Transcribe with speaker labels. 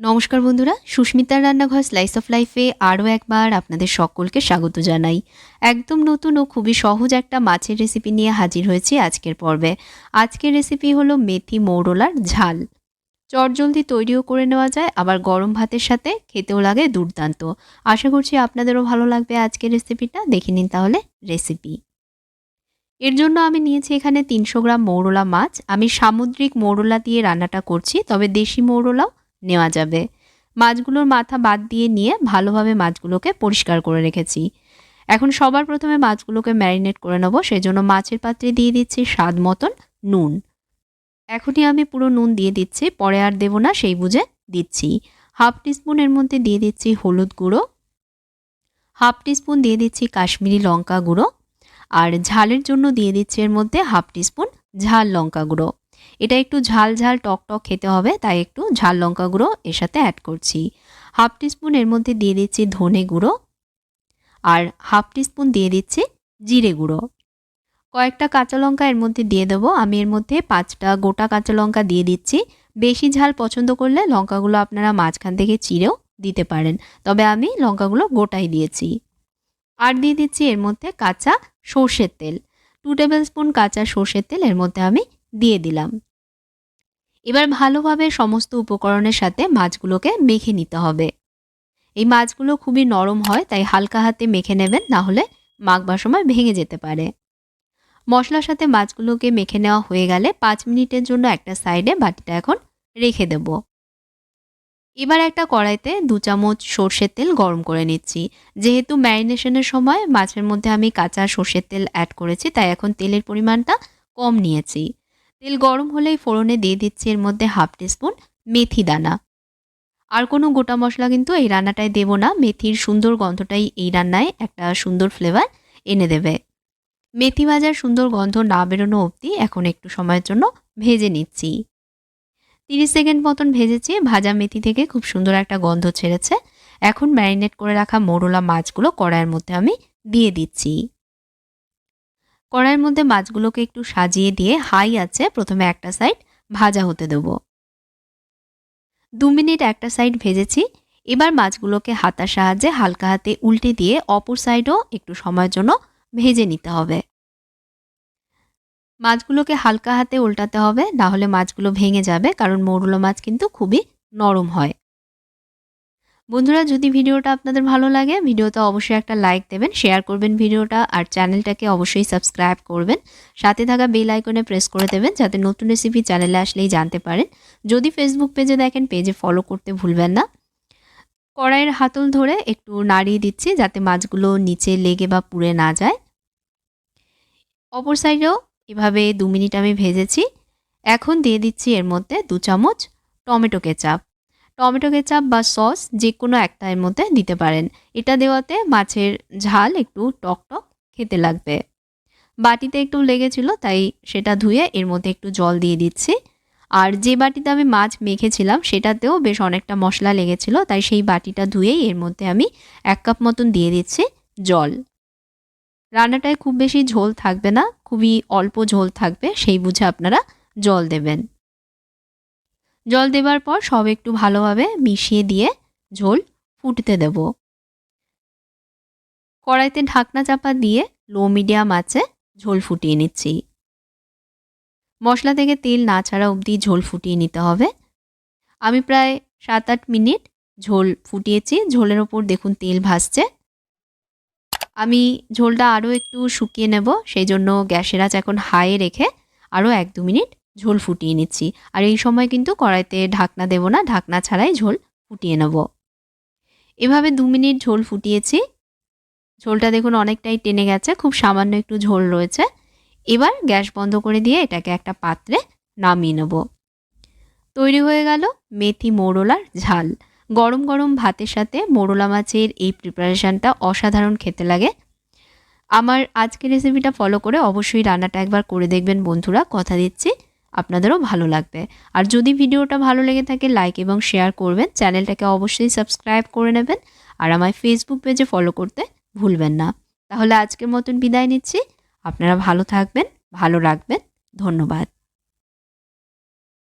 Speaker 1: নমস্কার বন্ধুরা, সুস্মিতার রান্নাঘর স্লাইস অফ লাইফে আরও একবার আপনাদের সকলকে স্বাগত জানাই। একদম নতুন ও খুবই সহজ একটা মাছের রেসিপি নিয়ে হাজির হয়েছি আজকের পর্বে। আজকের রেসিপি হলো মেথি মৌরলার ঝাল। চটজলদি তৈরিও করে নেওয়া যায়, আবার গরম ভাতের সাথে খেতেও লাগে দুর্দান্ত। আশা করছি আপনাদেরও ভালো লাগবে আজকের রেসিপিটা দেখে নিন তাহলে রেসিপি এর জন্য আমি নিয়েছি এখানে তিনশো গ্রাম মৌরলা মাছ। আমি সামুদ্রিক মৌরলা দিয়ে রান্নাটা করছি, তবে দেশি মৌরলাও নেওয়া যাবে। মাছগুলোর মাথা বাদ দিয়ে নিয়ে ভালোভাবে মাছগুলোকে পরিষ্কার করে রেখেছি। এখন সবার প্রথমে মাছগুলোকে ম্যারিনেট করে নেব সেই জন্য মাছের পাত্রে দিয়ে দিচ্ছি স্বাদ মতন নুন। এখনই আমি পুরো নুন দিয়ে দিচ্ছি, পরে আর দেবো না, সেই বুঝে দিচ্ছি। হাফ টিস্পুনের মধ্যে দিয়ে দিচ্ছি হলুদ গুঁড়ো। হাফ টিস্পুন দিয়ে দিচ্ছি কাশ্মীরি লঙ্কা গুঁড়ো। আর ঝালের জন্য দিয়ে দিচ্ছি এর মধ্যে হাফ টিস্পুন ঝাল লঙ্কা গুঁড়ো। এটা একটু ঝাল ঝাল টক টক খেতে হবে, তাই একটু ঝাল লঙ্কা গুঁড়ো এর সাথে অ্যাড করছি। হাফ টিস্পুন এর মধ্যে দিয়ে দিচ্ছি ধনে গুঁড়ো আর হাফ টিস্পুন দিয়ে দিচ্ছি জিরে গুঁড়ো। কয়েকটা কাঁচা লঙ্কা এর মধ্যে দিয়ে দেবো, আমি এর মধ্যে পাঁচটা গোটা কাঁচা লঙ্কা দিয়ে দিচ্ছি। বেশি ঝাল পছন্দ করলে লঙ্কাগুলো আপনারা মাঝখান থেকে চিরেও দিতে পারেন, তবে আমি লঙ্কাগুলো গোটাই দিয়েছি। আর দিয়ে দিচ্ছি এর মধ্যে কাঁচা সর্ষের তেল টু টেবিল স্পুন কাঁচা সর্ষের তেল এর মধ্যে আমি দিয়ে দিলাম। এবার ভালোভাবে সমস্ত উপকরণের সাথে মাছগুলোকে মেখে নিতে হবে। এই মাছগুলো খুবই নরম হয়, তাই হালকা হাতে মেখে নেবেন, না হলে মাখবার সময় ভেঙে যেতে পারে। মশলার সাথে মাছগুলোকে মেখে নেওয়া হয়ে গেলে পাঁচ মিনিটের জন্য একটা সাইডে বাটিটা এখন রেখে দেব। এবার একটা কড়াইতে দু চামচ সর্ষের তেল গরম করে নিচ্ছি। যেহেতু ম্যারিনেশনের সময় মাছের মধ্যে আমি কাঁচা সর্ষের তেল অ্যাড করেছি, তাই এখন তেলের পরিমাণটা কম নিয়েছি। তেল গরম হলেই ফোড়নে দিয়ে দিচ্ছি এর মধ্যে হাফ টিস্পুন মেথি দানা। আর কোনো গোটা মশলা কিন্তু এই রান্নাটায় দেব না, মেথির সুন্দর গন্ধটাই এই রান্নায় একটা সুন্দর ফ্লেভার এনে দেবে। মেথি ভাজার সুন্দর গন্ধ না বেরোনো অবধি এখন একটু সময়ের জন্য ভেজে নিচ্ছি। তিরিশ সেকেন্ড মতন ভেজেছি, ভাজা মেথি থেকে খুব সুন্দর একটা গন্ধ ছেড়েছে। এখন ম্যারিনেট করে রাখা মোরলা মাছগুলো কড়াইয়ের মধ্যে আমি দিয়ে দিচ্ছি। কড়াইয়ের মধ্যে মাছগুলোকে একটু সাজিয়ে দিয়ে হাই আছে, প্রথমে একটা সাইড ভাজা হতে দেব। দু মিনিট একটা সাইড ভেজেছি। এবার মাছগুলোকে হাতার সাহায্যে হালকা হাতে উল্টে দিয়ে অপর সাইডও একটু সময়ের জন্য ভেজে নিতে হবে। মাছগুলোকে হালকা হাতে উল্টাতে হবে, না হলে মাছগুলো ভেঙে যাবে, কারণ মৌরুলো মাছ কিন্তু খুবই নরম হয়। বন্ধুরা, যদি ভিডিওটা আপনাদের ভালো লাগে, ভিডিওতে অবশ্যই একটা লাইক দেবেন শেয়ার করবেন ভিডিওটা, আর চ্যানেলটাকে অবশ্যই সাবস্ক্রাইব করবেন। সাথে থাকা বেল আইকনে প্রেস করে দেবেন, যাতে নতুন রেসিপি চ্যানেলে আসলেই জানতে পারেন। যদি ফেসবুক পেজে দেখেন পেজে ফলো করতে ভুলবেন না। কড়াইয়ের হাতল ধরে একটু নাড়িয়ে দিচ্ছি, যাতে মাছগুলো নিচে লেগে বা পুড়ে না যায়। অপর সাইডেও এভাবে দু মিনিট আমি ভেজেছি। এখন দিয়ে দিচ্ছি এর মধ্যে দু চামচ টমেটো কেচাপ। টমেটো কেচাপ বা সস যে কোনো একটা এর মধ্যে দিতে পারেন। এটা দেওয়াতে মাছের ঝাল একটু টক টক খেতে লাগবে। বাটিতে একটু লেগেছিল, তাই সেটা ধুয়ে এর মধ্যে একটু জল দিয়ে দিচ্ছি। আর যে বাটিতে আমি মাছ মেখেছিলাম, সেটাতেও বেশ অনেকটা মশলা লেগেছিল, তাই সেই বাটিটা ধুয়েই এর মধ্যে আমি এক কাপ মতন দিয়ে দিচ্ছি জল। রান্নাটায় খুব বেশি ঝোল থাকবে না, খুবই অল্প ঝোল থাকবে, সেই বুঝে আপনারা জল দেবেন। জল দেবার পর সব একটু ভালোভাবে মিশিয়ে দিয়ে ঝোল ফুটতে দেব। কড়াইতে ঢাকনা চাপা দিয়ে লো মিডিয়াম আছে ঝোল ফুটিয়ে নিচ্ছি। মশলা থেকে তেল না ছাড়া অবধি ঝোল ফুটিয়ে নিতে হবে। আমি প্রায় সাত আট মিনিট ঝোল ফুটিয়েছি। ঝোলের ওপর দেখুন তেল ভাসছে। আমি ঝোলটা আরও একটু শুকিয়ে নেব, সেই জন্য গ্যাসের আঁচ এখন হাইয়ে রেখে আরও এক দু মিনিট ঝোল ফুটিয়ে নিচ্ছি। আর এই সময় কিন্তু কড়াইতে ঢাকনা দেব না, ঢাকনা ছাড়াই ঝোল ফুটিয়ে নেব। এভাবে দু মিনিট ঝোল ফুটিয়েছি। ঝোলটা দেখুন অনেকটাই টেনে গেছে, খুব সামান্য একটু ঝোল রয়েছে। এবার গ্যাস বন্ধ করে দিয়ে এটাকে একটা পাত্রে নামিয়ে নেব। তৈরি হয়ে গেল মেথি মোরলার ঝাল। গরম গরম ভাতের সাথে মোরলা মাছের এই প্রিপারেশানটা অসাধারণ খেতে লাগে। আমার আজকের রেসিপিটা ফলো করে অবশ্যই রান্নাটা একবার করে দেখবেন বন্ধুরা। কথা দিচ্ছি আপনাদেরও ভালো লাগবে। আর যদি ভিডিওটা ভালো লেগে থাকে লাইক এবং শেয়ার করবেন। চ্যানেলটাকে অবশ্যই সাবস্ক্রাইব করে নেবেন। আর আমায় ফেসবুক পেজে ফলো করতে ভুলবেন না। তাহলে আজকের মতন বিদায় নিচ্ছি। আপনারা ভালো থাকবেন, ভালো রাখবেন। ধন্যবাদ।